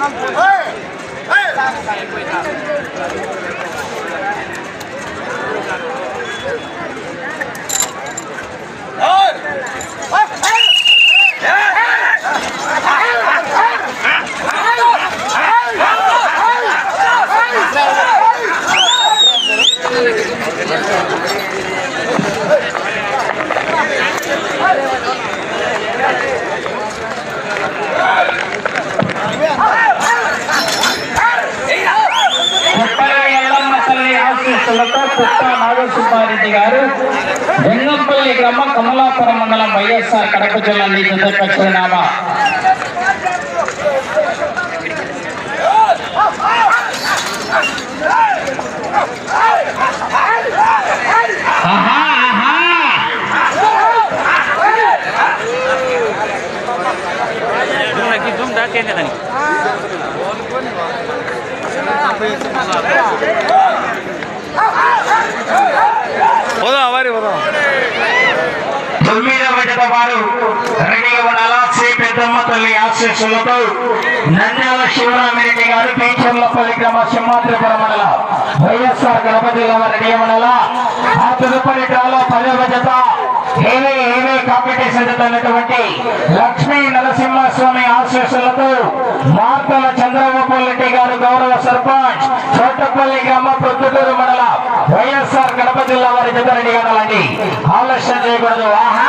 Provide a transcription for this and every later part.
Hey! మండలం వైఎస్ఆర్ కడప జిల్లా నీతి చిరునామా ఆహా, ఆహా. తొమ్మిదవ వారు రెడీగా ఉండాలా శ్రీ పెద్దమ్మ తల్లి ఆశీస్సులతో నంద్యాల శివరామిరెడ్డి గారు పీచర్లపల్లి గ్రామ సింహాద్రిపుర మండల వైఎస్ఆర్ కడప జిల్లా వారు రెడీ ఉండాలా ఆ తదుపరి డ్రాలో పదవ జత ఏవే ఏవే కాంపిటీషన్ జరుగుతున్నటువంటి లక్ష్మీ నరసింహస్వామి ఆశీస్సులతో మార్తల చంద్రబాబు రెడ్డి గారు గౌరవ సర్పంచ్ చోటపల్లి గ్రామ ప్రొద్దుటూరు మండల వైఎస్ఆర్ కడప జిల్లా వారి జత రెడీ కావాలండి ఆలస్యం చేయకూడదు. ఆహా!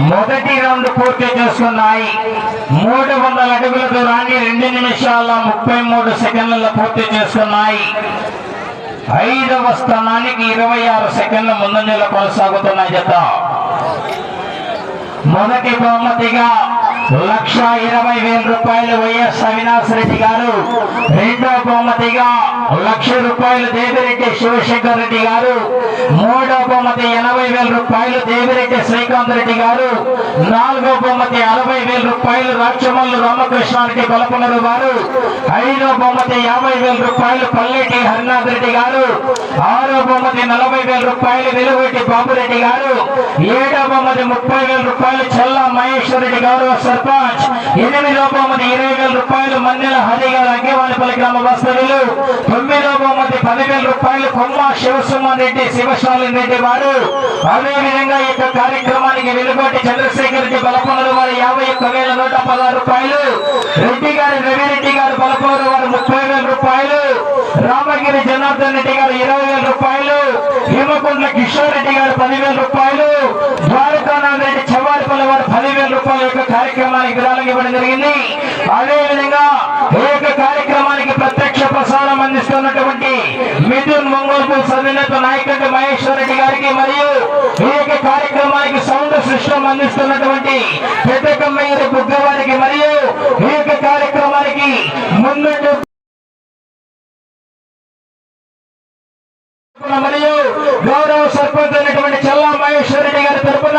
మొదటి రౌండ్ పూర్తి చేసుకున్నాయి. మూడు వందల అడుగుల దూరాన్ని రెండు నిమిషాల ముప్పై మూడు సెకండ్లలో పూర్తి చేసుకున్నాయి. ఐదవ స్థానానికి ఇరవై ఆరు సెకండ్ల ముందంజలో కొనసాగుతున్న జత. మొదటి బహుమతిగా లక్ష ఇరవై వేల రూపాయలు వైఎస్ అవినాష్ రెడ్డి గారు. రెండో బహుమతిగా లక్ష రూపాయలు దేవిరెడ్డి శివశంకర్ రెడ్డి గారు. మూడో బహుమతి ఎనభై వేల రూపాయలు దేవిరెడ్డి శ్రీకాంత్ రెడ్డి గారు. నాలుగో బహుమతి అరవై వేల రూపాయలు రాక్షమల్లు రామకృష్ణారెడ్డి బలపనరు గారు ఐదో బహుమతి యాభై వేల రూపాయలు పల్లెటి హరినాథ్ రెడ్డి గారు. ఆరో బహుమతి నలభై వేల రూపాయలు వెలుగుటి బాబురెడ్డి గారు. ఏడో బహుమతి ముప్పై వేల రూపాయలు చెల్ల మహేశ్వర్ రెడ్డి గారు. సర్పంచ్ ఎనిమిదో బహుమతి ఇరవై వేల రూపాయలు మందెల హరి గారు అంగేవానిపల్లి గ్రామ వాస్తవ్యులు తొమ్మిదో బహుమతి పదివేల రూపాయలు కొమ్మ శివసుమన్ రెడ్డి శివశాలిన్ రెడ్డి వారు. అదేవిధంగా ఈ యొక్క కార్యక్రమానికి వెలుగొట్టి చంద్రశేఖర్ రెడ్డి బలపనులు వారు యాభై ఒక్క వేల నూట పదహారు రూపాయలు. రెడ్డి గారు రవిరెడ్డి గారు బలపూరు వారు ముప్పై వేల రూపాయలు. రామగిరి జనార్దన్ రెడ్డి గారు ఇరవై వేల రూపాయలు. హేమకొండ కిషోర్ రెడ్డి గారు పదివేల రూపాయలు. ద్వారకానాథ్ రెడ్డి చెవారిపల్లి వారు పదివేల రూపాయల యొక్క కార్యక్రమానికి విరాళం ఇవ్వడం జరిగింది. అదే విధంగా ఈ యొక్క కార్యక్రమానికి ప్రత్యక్ష ప్రసారం అందిస్తున్నటువంటి మిథున్ మంగోల్పూర్ సభ్యులతో నాయకుడు మహేశ్వర రెడ్డి గారికి మరియు ఈ యొక్క కార్యక్రమానికి సౌండ్ సిస్టమ్ అందిస్తున్నటువంటి పెద్దకమ్మయ్య బుగ్గవారికి మరియు ఈ యొక్క కార్యక్రమానికి ముందు మరియు గౌరవ సర్పంచ్ అయినటువంటి చల్లా మహేశ్వర రెడ్డి గారి తరఫున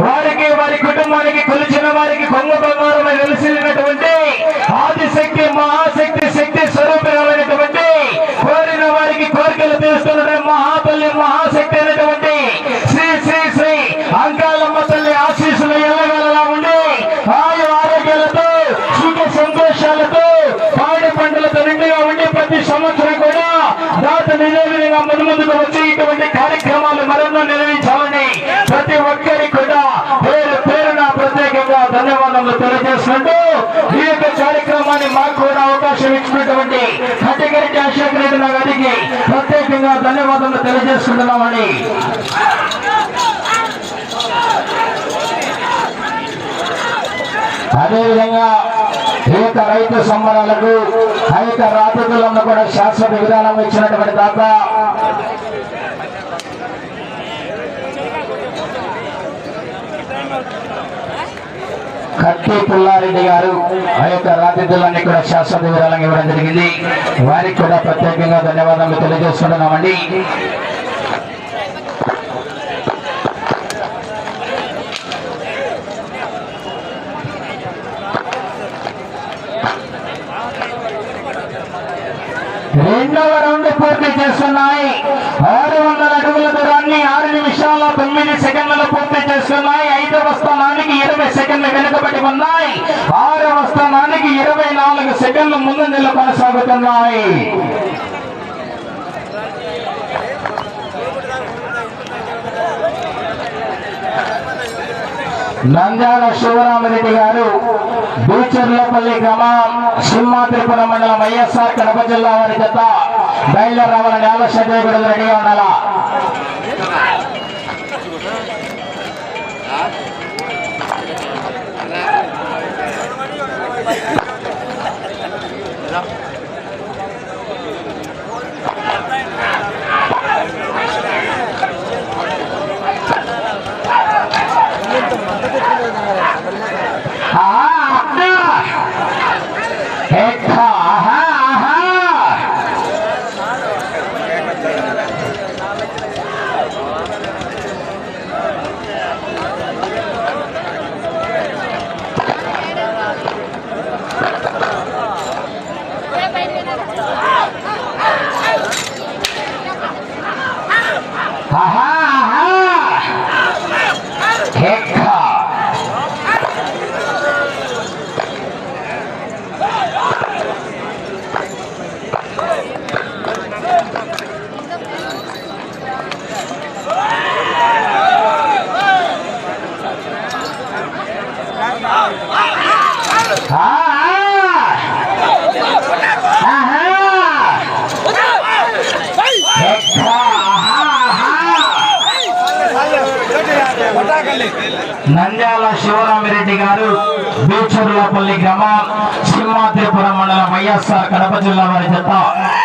వారికి వారి కుటుంబానికి కొలిచిన వారికి కొంగ బంగారమై వెలిసినటువంటి ఆదిశక్తి మహాశక్తి శక్తి స్వరూపమైనటువంటి కోరిన వారికి కోరికలు తీరుస్తున్న మహాతల్లి మహాశక్తి అయినటువంటి శ్రీ శ్రీ శ్రీ అంకాలమ్మ తల్లి ఆశీస్సులు ఎల్లవేళలా ఉండి ఆయు ఆరోగ్యాలతో సుఖ సంతోషాలతో పాడి పంటలతో నిండుగా ఉండి ప్రతి సంవత్సరం కూడా దాత నిజంగా ముందు ముందుకు వచ్చి ఇటువంటి తెలియజేస్తున్నట్టు ఈ యొక్క కార్యక్రమాన్ని మాకు కూడా అవకాశం ఇచ్చినటువంటి కటిగరెడ్డి అశోక్ రెడ్డి గారికి ప్రత్యేకంగా ధన్యవాదాలు తెలియజేస్తున్నామని అదేవిధంగా ఈ యొక్క రైతు సంబరాలకు ఆ యొక్క రాతకులను కూడా శాశ్వత విధానం ఇచ్చినటువంటి దాత కట్టి పుల్లారెడ్డి గారు ఆ యొక్క రాతిథులన్నీ కూడా శాశ్వత విధానం ఇవ్వడం జరిగింది. వారికి కూడా ప్రత్యేకంగా ధన్యవాదాలు తెలియజేస్తున్నామండి. రెండవ రౌండ్ పూర్తి చేస్తున్నాయి. ఆరు వందల అడుగుల దూరాన్ని ఆరు నిమిషాల తొమ్మిది సెకండ్లలో పూర్తి చేస్తున్నాయి. ఐదవ స్థానానికి ఇరవై సెకండ్లు వెనుకబడి ఉన్నాయి. ఆరవ స్థానానికి ఇరవై నాలుగు సెకండ్లు ముందు కొనసాగుతున్నాయి. నంద్యాల శివరామరెడ్డి గారు బూచర్లపల్లి గ్రామం సింహాద్రిపురం మండలం వైఎస్ఆర్ కడప జిల్లా వారి జత బయలుదేరి రావాలని ఆలస్య చేయకూడదు రెడీగా ఉండాలా ఆహా, అక్క. ఎక్క, ఆహా, ఆహా. ఆహా, ఆహా. ఎక్క. నంద్యాల శివరామిరెడ్డి గారు బీచర్లపల్లి గ్రామం సింహాద్రిపురం మండలం వైఎస్ఆర్ కడప జిల్లా వారి జత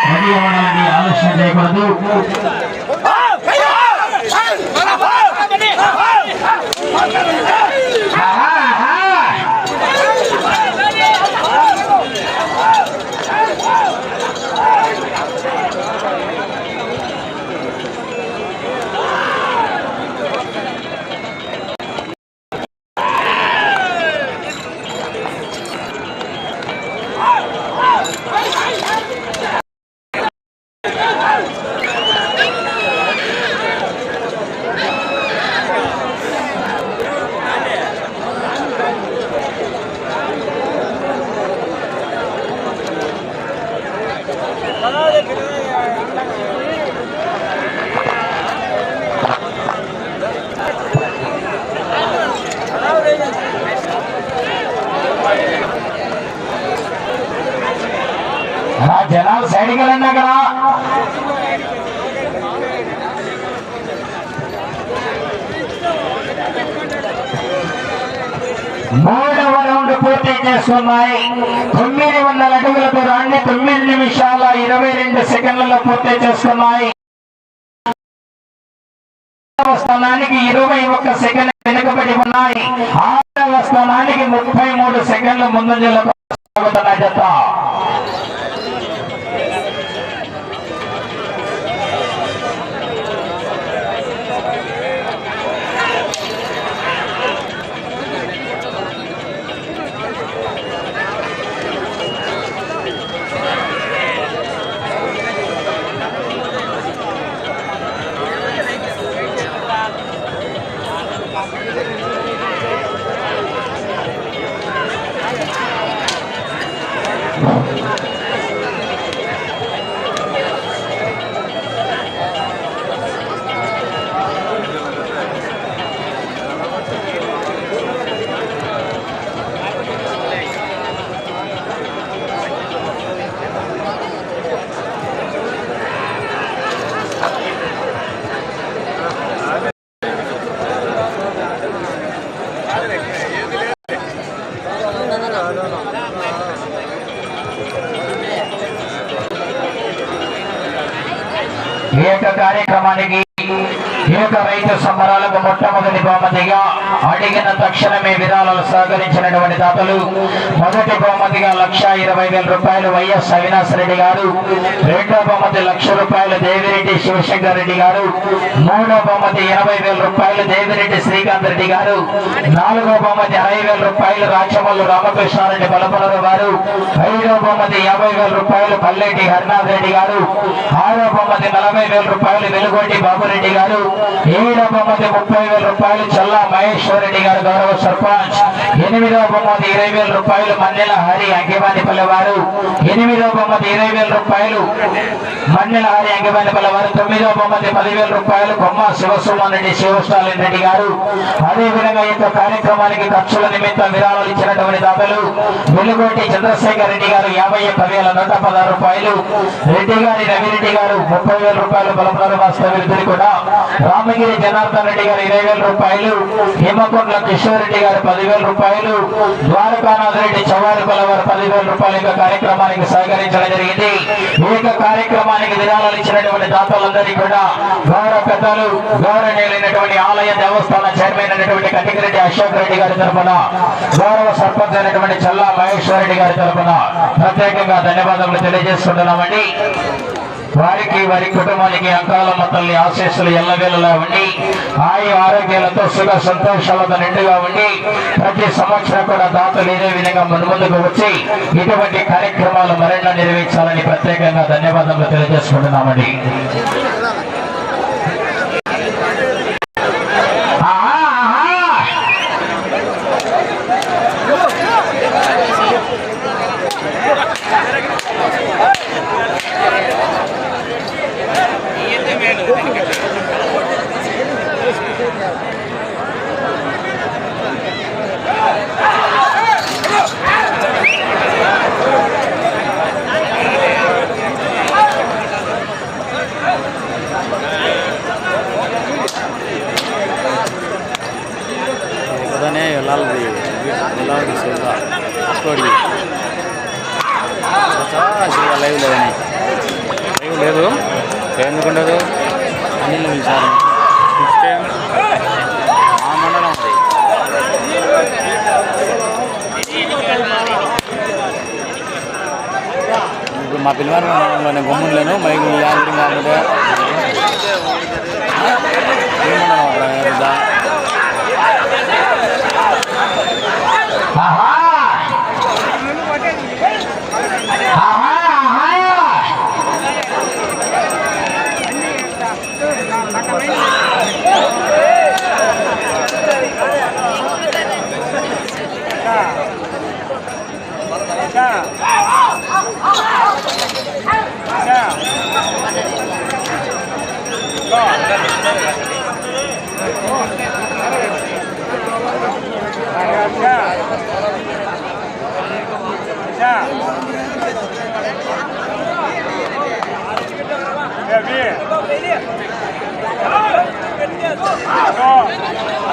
రెడీ అవ్వడానికి ఆలస్యం చేయకూడదు సైడ్కి వెళ్ళండి అక్కడ మూడవ రౌండ్ పూర్తి చేస్తున్నాయి తొమ్మిది వందల అడుగుల దూరాన్ని తొమ్మిది నిమిషాల ఇరవై రెండు సెకండ్లలో పూర్తి చేస్తున్నాయి స్థానానికి ఇరవై ఒక్క సెకండ్ వెనుకబడి ఉన్నాయి. ఆరవ స్థానానికి ముప్పై మూడు సెకండ్ల ముందంజలో జత. ఈ యొక్క కార్యక్రమానికి ఈ యొక్క రైతు సంబరాలకు మొట్టమొదటి బహుమతిగా అడిగిన తక్షణమే విరాళాలు సహకరించినటువంటి దాతలు మొదటి బహుమతిగా లక్ష ఇరవై వేల రూపాయలు వైఎస్ అవినాష్ రెడ్డి గారు రెండో బహుమతి లక్ష రూపాయలు దేవిరెడ్డి శివశంకర్ రెడ్డి గారు మూడో బహుమతి ఎనభై వేల రూపాయలు దేవిరెడ్డి శ్రీకాంత్ రెడ్డి గారు నాలుగో బహుమతి అరవై వేల రూపాయలు రాచమల్లు రామకృష్ణారెడ్డి బలపనరు గారు ఐదో బహుమతి యాభై వేల రూపాయలు పల్లెటి హరినాథ్ రెడ్డి గారు ఆరో బహుమతి నలభై వేల రూపాయలు వెలుగొండి బాబురెడ్డి గారు ఏడవ బహుమతి ముప్పై వేల రూపాయలు చల్లా మహేశ్వర్ రెడ్డి గారు గౌరవ సర్పంచ్. ఎనిమిదో బహుమతి ఇరవై వేల రూపాయలు మన్నెల హరి అంకివానిపల్లి వారు. ఎనిమిదో బహుమతి ఇరవై వేల రూపాయలు మన్నెల హరి అంకివానిపల్లి వారు. తొమ్మిదో బహుమతి పదివేల రూపాయలు బొమ్మ శివసుమన్ రెడ్డి శివస్టాలిన్ రెడ్డి గారు. అదే విధంగా ఈ యొక్క కార్యక్రమానికి ఖర్చుల నిమిత్తం విరాళాలు ఇచ్చినటువంటి దాతలు వెలుగొంటి చంద్రశేఖర్ రెడ్డి గారు యాభై పదివేల నూట పదహారు రూపాయలు. రెడ్డి గారి రవిరెడ్డి గారు ముప్పై వేల రూపాయలు బలపడారు వాస్తవ్యులు కూడా రామగిరి జనార్దన్ రెడ్డి గారు ఇరవై వేల రూపాయలు హిమకొండల కిషోర్ రెడ్డి గారు పదివేల రూపాయలు ద్వారకానాథ్ రెడ్డి చవారిపల్ల వారు పదివేల రూపాయల యొక్క కార్యక్రమానికి సహకరించడం జరిగింది. ఈ యొక్క కార్యక్రమానికి విరాళాలు ఇచ్చినటువంటి దాతలందరికీ కూడా గౌరవ పెద్దలు గౌరవనీయులైనటువంటి ఆలయ దేవస్థాన చైర్మన్ అయినటువంటి కటికిరెడ్డి అశోక్ రెడ్డి గారి తరఫున గౌరవ సర్పంచ్ అయినటువంటి చల్లా మహేశ్వర్ రెడ్డి గారి తరఫున ప్రత్యేకంగా ధన్యవాదములు తెలియజేసుకుంటున్నామండి. వారికి వారి కుటుంబానికి అంకాలమ్మ తల్లి ఆశీస్సులు ఎల్లవేళలా ఉండి ఆయు ఆరోగ్యాలతో సుఖ సంతోషాలతో నిండుగా ఉండి ప్రతి సంవత్సరం కూడా దాతలు ఇదే విధంగా మునుముందుకు వచ్చి ఇటువంటి కార్యక్రమాలు మరెన్నో నిర్వహించాలని ప్రత్యేకంగా ధన్యవాదాలు తెలియజేసుకుంటున్నామండి. ఏం లేదు. ఎందుకు ఉండదు అనిల్ పిలిచారు మా మండలం ఉంది ఇప్పుడు మా పిల్లవారి మండలంలోనే గమ్ములేను మైకు యాంకరింగ్ Go!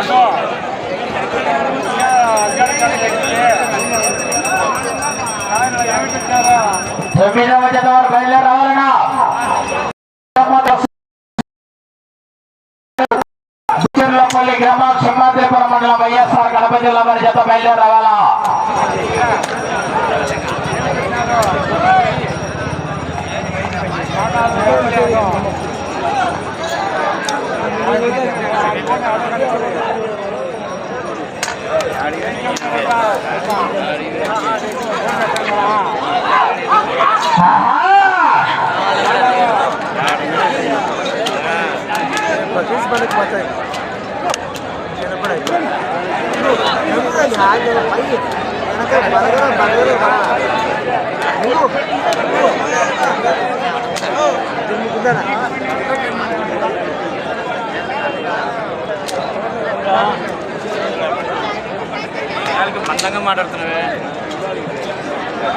Go! తొమ్మిదవ జత వారు బయలుదేరి రావాలన్నా గ్రామం సింహాద్రిపురం మండలం వైఎస్ఆర్ కడప జిల్లా వారి జత బయలుదేరి రావాలా तीस बनत मत आहे అర్థంగా మాట్లాడుతున్నావే?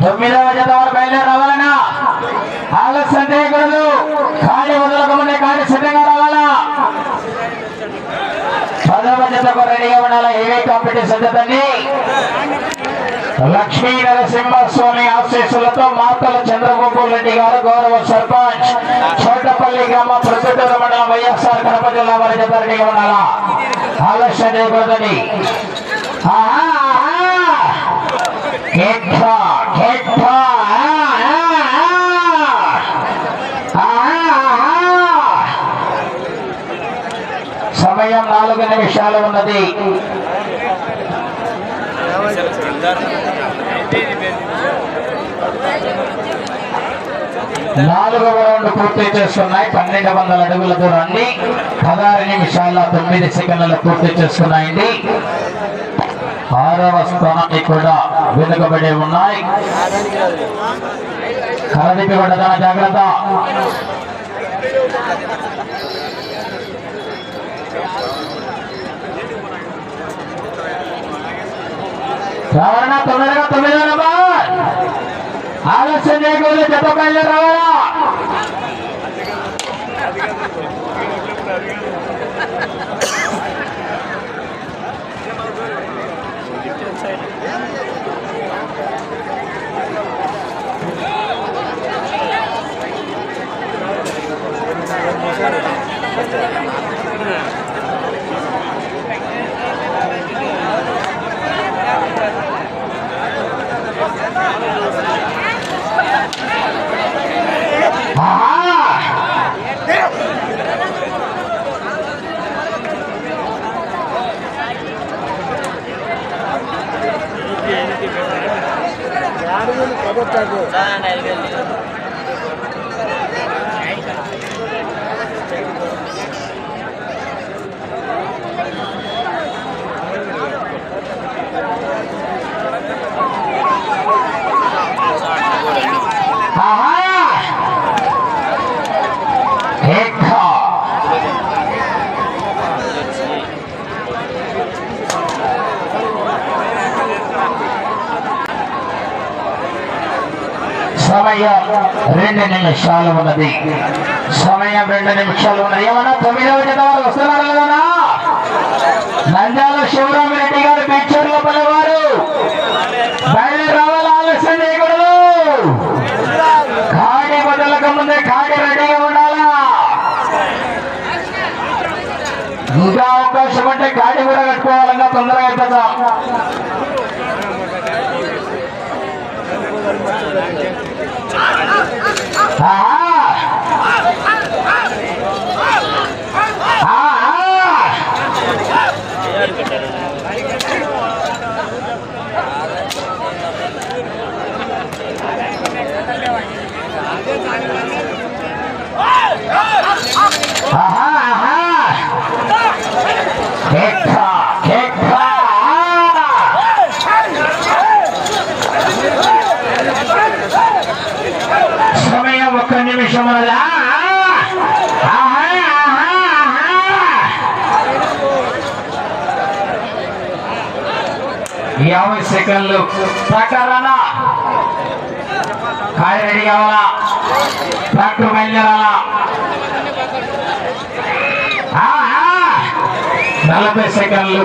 తొమ్మిదవ జత బయలుదేరి రావాలన్నా? ఆలస్యం చేయకూడదు ఖాళీ వదలకముందే ఖాళీ సిద్ధంగా రావాలా? పదవ జతకు రెడీగా ఉండాలా? ఏవే కాంపిటీషన్ జతండి లక్ష్మీ నరసింహస్వామి ఆశీస్సులతో మాతల చంద్రబాబు రెడ్డి గారు గౌరవ సర్పంచ్ చోటపల్లి గ్రామ ప్రొద్దుటూరు మండలం వైఎస్ఆర్ కడప జిల్లా వారి జత రెడీగా ఉండాలా? ఆలస్యం చేయకూడదని ఆహా. కెట్ట, కెట్ట, ఆ, ఆ, ఆ. ఆహా, ఆహా. సమయం నాలుగు నిమిషాలు ఉన్నది. నాలుగవ రౌండ్ పూర్తి చేస్తున్నాయి. పన్నెండు వందల అడుగుల దూరాన్ని పదహారు నిమిషాల తొమ్మిది సెకండ్లలో పూర్తి చేస్తున్నాయండి. ఆరవ స్థానాన్ని కూడా వెనుకబడి ఉన్నాయి. కలదిపి పడదా జాగ్రత్త. రావణ తొందరగా తొమ్మిదో నెంబర్. ఆలస్యం చేయకూడదు జత రావాలా ఆహా! సమయం రెండు నిమిషాలు ఉన్నది. సమయం రెండు నిమిషాలు ఉన్నది. ఏమన్నా తొమ్మిదవ జత వారు వస్తున్నారు కదా నంద్యాల శివరామిరెడ్డి గారు పిక్చర్లో పలవారు రావాలి ఆలస్యం చేయకూడదు ఖాళీ బదులకు ముందే ఖాళీ రెడీగా ఉండాలా? ఇంకా అవకాశం అంటే ఖాళీ కూడా కట్టుకోవాలన్నా తొందరగా అయిపోతాం ఆహా ఆహా కేక్కా కేక్కా సమయం ఒక్క నిమిషం వల్ల ఆహా ఆహా ఆహా సెకండ్లు. ప్రకారానా కాయ రెడీ కావాలా? ట్రాక్టర్ బయలుదేరాలా. నలభై సెకండ్లు.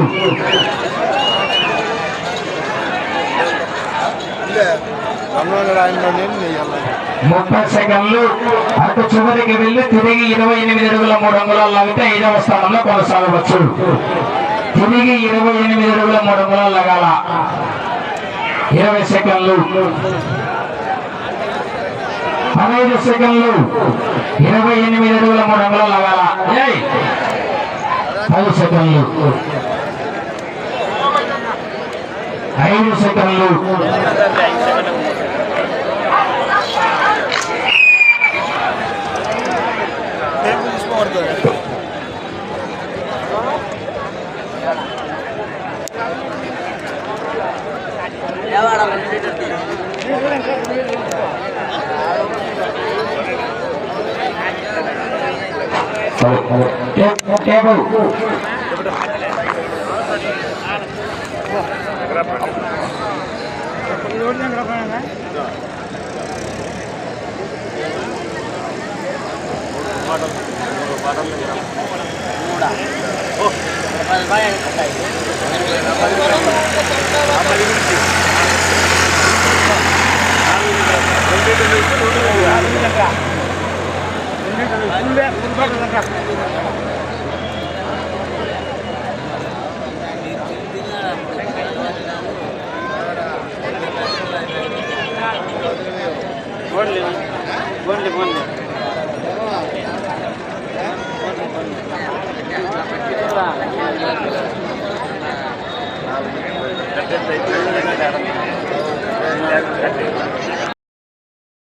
ముప్పై సెకండ్లు. అటు చివరికి వెళ్ళి తిరిగి ఇరవై ఎనిమిది అడుగుల మూడు అంగుళాలు లాగితే ఐదవ స్థానంలో కొనసాగవచ్చు. తిరిగి ఇరవై ఎనిమిది అడుగుల మూడు అంగుళాలు లగాల? ఇరవై సెకండ్లు. పదహైదు సెకండ్లు. ఇరవై ఎనిమిది అడుగుల మూడు అంగుళాలు లగాల? పది సెకండ్లు. ఐదు సెకండ్లు. டேபிள் ஓ பதில் ரூபாய் எனக்கு बोलले बोलले बोलले